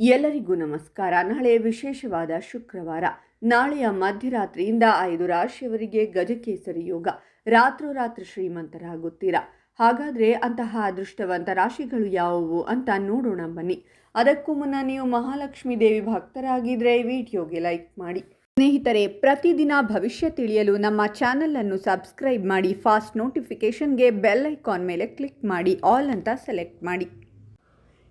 ಎಲ್ಲರಿಗೂ ನಮಸ್ಕಾರ. ನಾಳೆ ವಿಶೇಷವಾದ ಶುಕ್ರವಾರ, ನಾಳೆಯ ಮಧ್ಯರಾತ್ರಿಯಿಂದ ಐದು ರಾಶಿಯವರಿಗೆ ಗಜಕೇಸರಿ ಯೋಗ. ರಾತ್ರೋರಾತ್ರಿ ಶ್ರೀಮಂತರಾಗುತ್ತೀರಾ? ಹಾಗಾದರೆ ಅಂತಹ ಅದೃಷ್ಟವಂತ ರಾಶಿಗಳು ಯಾವುವು ಅಂತ ನೋಡೋಣ ಬನ್ನಿ. ಅದಕ್ಕೂ ಮುನ್ನ ನೀವು ಮಹಾಲಕ್ಷ್ಮೀ ದೇವಿ ಭಕ್ತರಾಗಿದ್ದರೆ ವಿಡಿಯೋಗೆ ಲೈಕ್ ಮಾಡಿ. ಸ್ನೇಹಿತರೆ, ಪ್ರತಿದಿನ ಭವಿಷ್ಯ ತಿಳಿಯಲು ನಮ್ಮ ಚಾನಲನ್ನು ಸಬ್ಸ್ಕ್ರೈಬ್ ಮಾಡಿ, ಫಾಸ್ಟ್ ನೋಟಿಫಿಕೇಷನ್ಗೆ ಬೆಲ್ ಐಕಾನ್ ಮೇಲೆ ಕ್ಲಿಕ್ ಮಾಡಿ, ಆಲ್ ಅಂತ ಸೆಲೆಕ್ಟ್ ಮಾಡಿ.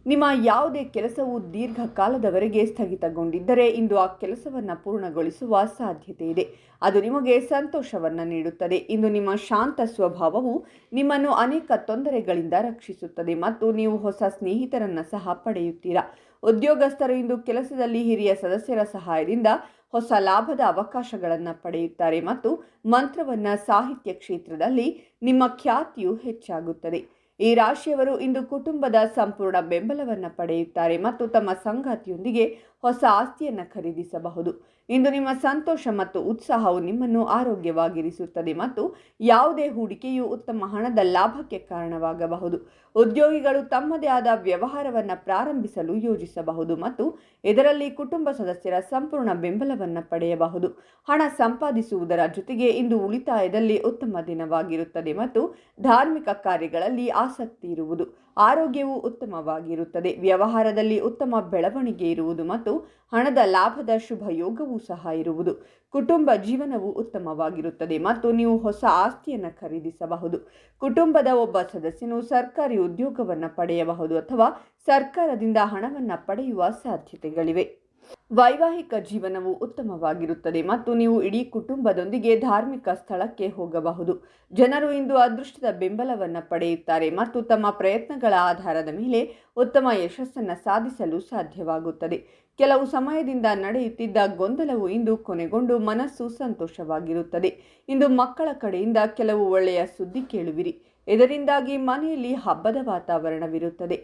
ನಿಮ್ಮ ಯಾವುದೇ ಕೆಲಸವು ದೀರ್ಘಕಾಲದವರೆಗೆ ಸ್ಥಗಿತಗೊಂಡಿದ್ದರೆ ಇಂದು ಆ ಕೆಲಸವನ್ನು ಪೂರ್ಣಗೊಳಿಸುವ ಸಾಧ್ಯತೆ ಇದೆ. ಅದು ನಿಮಗೆ ಸಂತೋಷವನ್ನು ನೀಡುತ್ತದೆ. ಇಂದು ನಿಮ್ಮ ಶಾಂತ ಸ್ವಭಾವವು ನಿಮ್ಮನ್ನು ಅನೇಕ ತೊಂದರೆಗಳಿಂದ ರಕ್ಷಿಸುತ್ತದೆ ಮತ್ತು ನೀವು ಹೊಸ ಸ್ನೇಹಿತರನ್ನು ಸಹ ಪಡೆಯುತ್ತೀರಾ. ಉದ್ಯೋಗಸ್ಥರು ಇಂದು ಕೆಲಸದಲ್ಲಿ ಹಿರಿಯ ಸದಸ್ಯರ ಸಹಾಯದಿಂದ ಹೊಸ ಲಾಭದ ಅವಕಾಶಗಳನ್ನು ಪಡೆಯುತ್ತಾರೆ ಮತ್ತು ಮಂತ್ರವನ್ನು ಸಾಹಿತ್ಯ ಕ್ಷೇತ್ರದಲ್ಲಿ ನಿಮ್ಮ ಖ್ಯಾತಿಯು ಹೆಚ್ಚಾಗುತ್ತದೆ. ಈ ರಾಶಿಯವರು ಇಂದು ಕುಟುಂಬದ ಸಂಪೂರ್ಣ ಬೆಂಬಲವನ್ನು ಪಡೆಯುತ್ತಾರೆ ಮತ್ತು ತಮ್ಮ ಸಂಗಾತಿಯೊಂದಿಗೆ ಹೊಸ ಆಸ್ತಿಯನ್ನು ಖರೀದಿಸಬಹುದು. ಇಂದು ನಿಮ್ಮ ಸಂತೋಷ ಮತ್ತು ಉತ್ಸಾಹವು ನಿಮ್ಮನ್ನು ಆರೋಗ್ಯವಾಗಿರಿಸುತ್ತದೆ ಮತ್ತು ಯಾವುದೇ ಹೂಡಿಕೆಯು ಉತ್ತಮ ಹಣದ ಲಾಭಕ್ಕೆ ಕಾರಣವಾಗಬಹುದು. ಉದ್ಯೋಗಿಗಳು ತಮ್ಮದೇ ಆದ ವ್ಯವಹಾರವನ್ನು ಪ್ರಾರಂಭಿಸಲು ಯೋಜಿಸಬಹುದು ಮತ್ತು ಇದರಲ್ಲಿ ಕುಟುಂಬ ಸದಸ್ಯರ ಸಂಪೂರ್ಣ ಬೆಂಬಲವನ್ನು ಪಡೆಯಬಹುದು. ಹಣ ಸಂಪಾದಿಸುವುದರ ಜೊತೆಗೆ ಇಂದು ಉಳಿತಾಯದಲ್ಲಿ ಉತ್ತಮ ದಿನವಾಗಿರುತ್ತದೆ ಮತ್ತು ಧಾರ್ಮಿಕ ಕಾರ್ಯಗಳಲ್ಲಿ ಆಸಕ್ತಿ ಇರುವುದು. ಆರೋಗ್ಯವು ಉತ್ತಮವಾಗಿರುತ್ತದೆ. ವ್ಯವಹಾರದಲ್ಲಿ ಉತ್ತಮ ಬೆಳವಣಿಗೆ ಇರುವುದು ಮತ್ತು ಹಣದ ಲಾಭದ ಶುಭ ಯೋಗವೂ ಸಹ ಇರುವುದು. ಕುಟುಂಬ ಜೀವನವು ಉತ್ತಮವಾಗಿರುತ್ತದೆ ಮತ್ತು ನೀವು ಹೊಸ ಆಸ್ತಿಯನ್ನು ಖರೀದಿಸಬಹುದು. ಕುಟುಂಬದ ಒಬ್ಬ ಸದಸ್ಯನು ಸರ್ಕಾರಿ ಉದ್ಯೋಗವನ್ನು ಪಡೆಯಬಹುದು ಅಥವಾ ಸರ್ಕಾರದಿಂದ ಹಣವನ್ನು ಪಡೆಯುವ ಸಾಧ್ಯತೆಗಳಿವೆ. ವೈವಾಹಿಕ ಜೀವನವು ಉತ್ತಮವಾಗಿರುತ್ತದೆ ಮತ್ತು ನೀವು ಇಡೀ ಕುಟುಂಬದೊಂದಿಗೆ ಧಾರ್ಮಿಕ ಸ್ಥಳಕ್ಕೆ ಹೋಗಬಹುದು. ಜನರು ಇಂದು ಅದೃಷ್ಟದ ಬೆಂಬಲವನ್ನು ಪಡೆಯುತ್ತಾರೆ ಮತ್ತು ತಮ್ಮ ಪ್ರಯತ್ನಗಳ ಆಧಾರದ ಮೇಲೆ ಉತ್ತಮ ಯಶಸ್ಸನ್ನು ಸಾಧಿಸಲು ಸಾಧ್ಯವಾಗುತ್ತದೆ. ಕೆಲವು ಸಮಯದಿಂದ ನಡೆಯುತ್ತಿದ್ದ ಗೊಂದಲವು ಇಂದು ಕೊನೆಗೊಂಡು ಮನಸ್ಸು ಸಂತೋಷವಾಗಿರುತ್ತದೆ. ಇಂದು ಮಕ್ಕಳ ಕಡೆಯಿಂದ ಕೆಲವು ಒಳ್ಳೆಯ ಸುದ್ದಿ ಕೇಳುವಿರಿ. ಇದರಿಂದಾಗಿ ಮನೆಯಲ್ಲಿ ಹಬ್ಬದ ವಾತಾವರಣವಿರುತ್ತದೆ.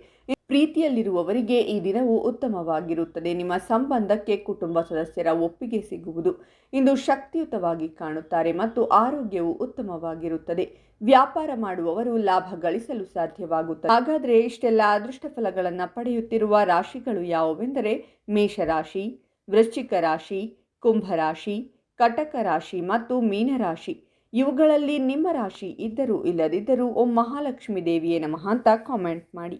ಪ್ರೀತಿಯಲ್ಲಿರುವವರಿಗೆ ಈ ದಿನವು ಉತ್ತಮವಾಗಿರುತ್ತದೆ. ನಿಮ್ಮ ಸಂಬಂಧಕ್ಕೆ ಕುಟುಂಬ ಸದಸ್ಯರ ಒಪ್ಪಿಗೆ ಸಿಗುವುದು ಇಂದು ಶಕ್ತಿಯುತವಾಗಿ ಕಾಣುತ್ತಾರೆ ಮತ್ತು ಆರೋಗ್ಯವು ಉತ್ತಮವಾಗಿರುತ್ತದೆ. ವ್ಯಾಪಾರ ಮಾಡುವವರು ಲಾಭ ಗಳಿಸಲು ಸಾಧ್ಯವಾಗುತ್ತದೆ. ಹಾಗಾದರೆ ಇಷ್ಟೆಲ್ಲ ಅದೃಷ್ಟ ಫಲಗಳನ್ನು ಪಡೆಯುತ್ತಿರುವ ರಾಶಿಗಳು ಯಾವುವೆಂದರೆ ಮೇಷರಾಶಿ, ವೃಶ್ಚಿಕ ರಾಶಿ, ಕುಂಭರಾಶಿ, ಕಟಕ ರಾಶಿ ಮತ್ತು ಮೀನರಾಶಿ. ಇವುಗಳಲ್ಲಿ ನಿಮ್ಮ ರಾಶಿ ಇದ್ದರೂ ಇಲ್ಲದಿದ್ದರೂ ಓಂ ಮಹಾಲಕ್ಷ್ಮಿ ದೇವಿಯೇ ನಮಃ ಅಂತ ಕಾಮೆಂಟ್ ಮಾಡಿ.